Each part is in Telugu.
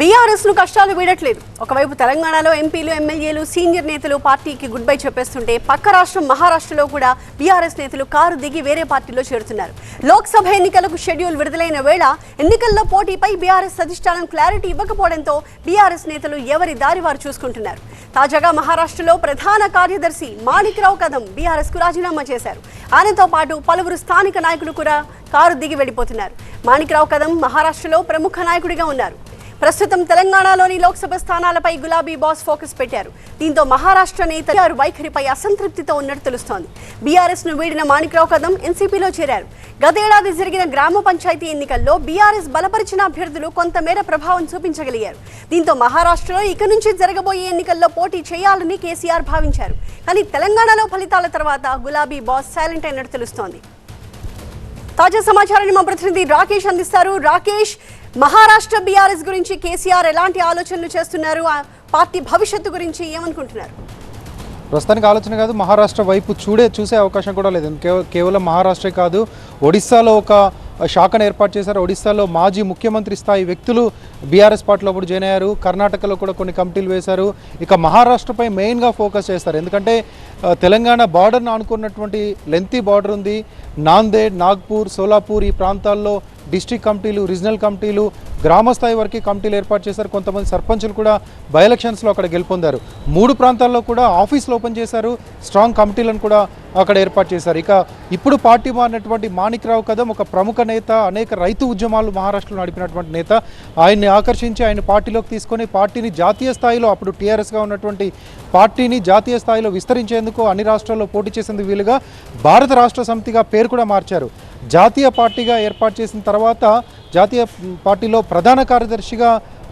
బీఆర్ఎస్ను కష్టాలు వీడట్లేదు. ఒకవైపు తెలంగాణలో ఎంపీలు ఎమ్మెల్యేలు సీనియర్ నేతలు పార్టీకి గుడ్ బై చెప్పేస్తుంటే పక్క రాష్ట్రం మహారాష్ట్రలో కూడా బీఆర్ఎస్ నేతలు కారు దిగి వేరే పార్టీలో చేరుతున్నారు. లోక్సభ ఎన్నికలకు షెడ్యూల్ విడుదలైన వేళ ఎన్నికల్లో పోటీపై బీఆర్ఎస్ అధిష్టానం క్లారిటీ ఇవ్వకపోవడంతో బీఆర్ఎస్ నేతలు ఎవరి దారి వారు చూసుకుంటున్నారు. తాజాగా మహారాష్ట్రలో ప్రధాన కార్యదర్శి మాణిక్రావు కదం బీఆర్ఎస్కు రాజీనామా చేశారు. ఆయనతో పాటు పలువురు స్థానిక నాయకులు కూడా కారు దిగి వెళ్ళిపోతున్నారు. మాణిక్రావు కదం మహారాష్ట్రలో ప్రముఖ నాయకుడిగా ఉన్నారు. ప్రస్తుతం తెలంగాణలోని లోక్సభ స్థానాలపై గులాబీ బాస్ ఫోకస్ పెట్టారు. దీంతో మహారాష్ట్ర నేత వైఖరిపై అసంతృప్తితో ఉన్నట్టు తెలుస్తోంది. బీఆర్ఎస్ను వీడిన మాణిక్రావు కదం ఎన్సీపీలో చేరారు. గతేడాది జరిగిన గ్రామ పంచాయతీ ఎన్నికల్లో బీఆర్ఎస్ బలపరిచిన అభ్యర్థులు కొంతమేర ప్రభావం చూపించగలిగారు. దీంతో మహారాష్ట్రలో ఇక నుంచి జరగబోయే ఎన్నికల్లో పోటీ చేయాలని కేసీఆర్ భావించారు. కానీ తెలంగాణలో ఫలితాల తర్వాత గులాబీ బాస్ సైలెంట్ అయినట్టు తెలుస్తోంది. తాజా సమాచారాన్ని మా ప్రతినిధి రాకేష్ అందిస్తారు. రాకేష్ మహారాష్ట్ర బీఆర్ఎస్ గురించి కేసీఆర్ ఎలాంటి ఆలోచనలు చేస్తున్నారు? ఆ పార్టీ భవిష్యత్తు గురించి ఏమనుకుంటున్నారు? ప్రస్తుతానికి ఆలోచన కాదు మహారాష్ట్ర వైపు చూడే చూసే అవకాశం కూడా లేదు. కేవలం మహారాష్ట్రే కాదు ఒడిస్సాలో ఒక శాఖను ఏర్పాటు చేశారు. ఒడిస్సాలో మాజీ ముఖ్యమంత్రి స్థాయి వ్యక్తులు బీఆర్ఎస్ పార్టీలో కూడా జాయిన్ అయ్యారు. కర్ణాటకలో కూడా కొన్ని కమిటీలు వేశారు. ఇక మహారాష్ట్రపై మెయిన్గా ఫోకస్ చేస్తారు. ఎందుకంటే తెలంగాణ బార్డర్ను అనుకున్నటువంటి లెంతీ బార్డర్ ఉంది. నాందేడ్ నాగ్పూర్ సోలాపూర్ ఈ ప్రాంతాల్లో డిస్టిక్ కమిటీలు రీజనల్ కమిటీలు గ్రామ స్థాయి వరకు కమిటీలు ఏర్పాటు చేశారు. కొంతమంది సర్పంచులు కూడా బై ఎలక్షన్స్లో అక్కడ గెలుపొందారు. మూడు ప్రాంతాల్లో కూడా ఆఫీసులు ఓపెన్ చేశారు. స్ట్రాంగ్ కమిటీలను కూడా అక్కడ ఏర్పాటు చేశారు. ఇక ఇప్పుడు పార్టీ మారినటువంటి మాణిక్రావు కదం ఒక ప్రముఖ నేత అనేక రైతు ఉద్యమాలు మహారాష్ట్రలో నడిపినటువంటి నేత. ఆయన్ని ఆకర్షించి ఆయన పార్టీలోకి తీసుకొని పార్టీని జాతీయ స్థాయిలో అప్పుడు టీఆర్ఎస్గా ఉన్నటువంటి పార్టీని జాతీయ స్థాయిలో విస్తరించేందుకు అన్ని రాష్ట్రాల్లో పోటీ చేసేందుకు వీలుగా భారత రాష్ట్ర సమితిగా పేరు కూడా మార్చారు. జాతీయ పార్టీగా ఏర్పాటు చేసిన తర్వాత జాతీయ పార్టీలో ప్రధాన కార్యదర్శిగా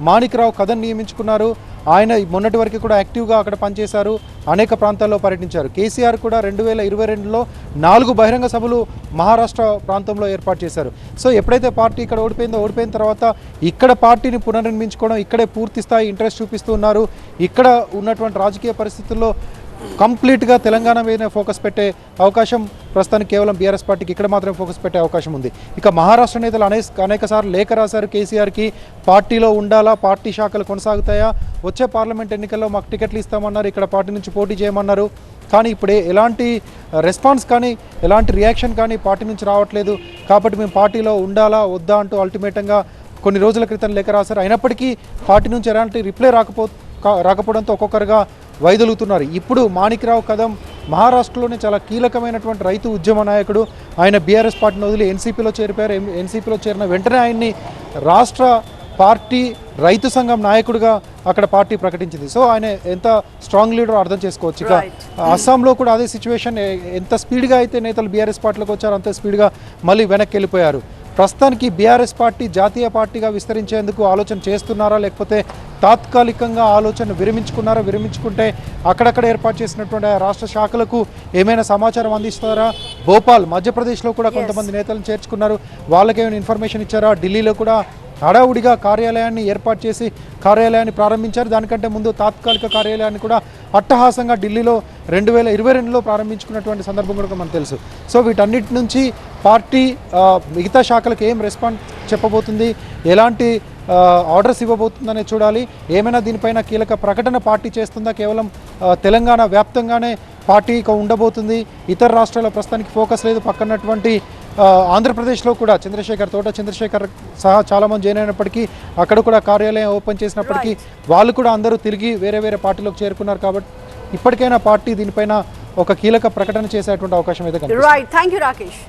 మాణిక్రావు కథన్ నియమించుకున్నారు. ఆయన మొన్నటి వరకు కూడా యాక్టివ్గా అక్కడ పనిచేశారు. అనేక ప్రాంతాల్లో పర్యటించారు. కేసీఆర్ కూడా రెండు వేల ఇరవై రెండులో నాలుగు బహిరంగ సభలు మహారాష్ట్ర ప్రాంతంలో ఏర్పాటు చేశారు. సో ఎప్పుడైతే పార్టీ ఇక్కడ ఓడిపోయిందో ఓడిపోయిన తర్వాత ఇక్కడ పార్టీని పునర్నిర్మించుకోవడం ఇక్కడే పూర్తి స్థాయి ఇంట్రెస్ట్ చూపిస్తూ ఉన్నారు. ఇక్కడ ఉన్నటువంటి రాజకీయ పరిస్థితుల్లో కంప్లీట్గా తెలంగాణ మీదనే ఫోకస్ పెట్టే అవకాశం ప్రస్తుతానికి కేవలం బీఆర్ఎస్ పార్టీకి ఇక్కడ మాత్రమే ఫోకస్ పెట్టే అవకాశం ఉంది. ఇక మహారాష్ట్ర నేతలు అనేక అనేక సార్లు లేఖ రాశారు కేసీఆర్కి పార్టీలో ఉండాలా పార్టీ శాఖలు కొనసాగుతాయా? వచ్చే పార్లమెంట్ ఎన్నికల్లో మాకు టికెట్లు ఇస్తామన్నారు ఇక్కడ పార్టీ నుంచి పోటీ చేయమన్నారు. కానీ ఇప్పుడే ఎలాంటి రెస్పాన్స్ కానీ ఎలాంటి రియాక్షన్ కానీ పార్టీ నుంచి రావట్లేదు. కాబట్టి మేము పార్టీలో ఉండాలా వద్దా అంటూ అల్టిమేటంగా కొన్ని రోజుల క్రితం లేఖ రాశారు. అయినప్పటికీ పార్టీ నుంచి ఎలాంటి రిప్లై రాకపో కా- రాకపోవడంతో ఒక్కొక్కరుగా వైదొలుగుతున్నారు. ఇప్పుడు మాణిక్రావు కదం మహారాష్ట్రలోనే చాలా కీలకమైనటువంటి రైతు ఉద్యమ నాయకుడు. ఆయన బీఆర్ఎస్ పార్టీని వదిలి ఎన్సీపీలో చేరిపోయారు. ఎన్సీపీలో చేరిన వెంటనే ఆయన్ని రాష్ట్ర పార్టీ రైతు సంఘం నాయకుడిగా అక్కడ పార్టీ ప్రకటించింది. సో ఆయన ఎంత స్ట్రాంగ్ లీడర్ అర్థం చేసుకోవచ్చు. ఇక. అస్సాంలో కూడా అదే సిచ్యువేషన్ ఎంత స్పీడ్గా అయితే నేతలు బీఆర్ఎస్ పార్టీలోకి వచ్చారో అంతే స్పీడ్గా మళ్ళీ వెనక్కి వెళ్ళిపోయారు ప్రస్తుతానికి బీఆర్ఎస్ పార్టీ జాతీయ పార్టీగా విస్తరించేందుకు ఆలోచన చేస్తున్నారా లేకపోతే తాత్కాలికంగా ఆలోచన విరమించుకున్నారా? విరమించుకుంటే అక్కడక్కడ ఏర్పాటు చేసినటువంటి ఆ రాష్ట్ర శాఖలకు ఏమైనా సమాచారం అందిస్తారా? భోపాల్ మధ్యప్రదేశ్లో కూడా కొంతమంది నేతలను చేర్చుకున్నారు. వాళ్ళకేమైనా ఇన్ఫర్మేషన్ ఇచ్చారా? ఢిల్లీలో కూడా హడావుడిగా కార్యాలయాన్ని ఏర్పాటు చేసి కార్యాలయాన్ని ప్రారంభించారు. దానికంటే ముందు తాత్కాలిక కార్యాలయాన్ని కూడా అట్టహాసంగా ఢిల్లీలో రెండు వేల ఇరవై రెండులో ప్రారంభించుకున్నటువంటి సందర్భం కూడా మనకు తెలుసు. సో వీటన్నిటి నుంచి పార్టీ మిగతా శాఖలకు ఏం రెస్పాన్స్ చెప్పబోతుంది? ఎలాంటి ఆర్డర్స్ ఇవ్వబోతుందనే చూడాలి. ఏమైనా దీనిపైన కీలక ప్రకటన పార్టీ చేస్తుందా? కేవలం తెలంగాణ వ్యాప్తంగానే పార్టీ ఇక ఉండబోతుంది. ఇతర రాష్ట్రాల ప్రస్తుతానికి ఫోకస్ లేదు. పక్కనటువంటి ఆంధ్రప్రదేశ్లో కూడా చంద్రశేఖర్ తోట చంద్రశేఖర్ సహా చాలామంది జాయిన్ అయినప్పటికీ అక్కడ కూడా కార్యాలయం ఓపెన్ చేసినప్పటికీ వాళ్ళు కూడా అందరూ తిరిగి వేరే వేరే పార్టీలోకి చేరుకున్నారు కాబట్టి ఇప్పటికైనా పార్టీ దీనిపైన ఒక కీలక ప్రకటన చేసేటువంటి అవకాశం అయితే కనిపిస్తుంది. Right thank you Rakesh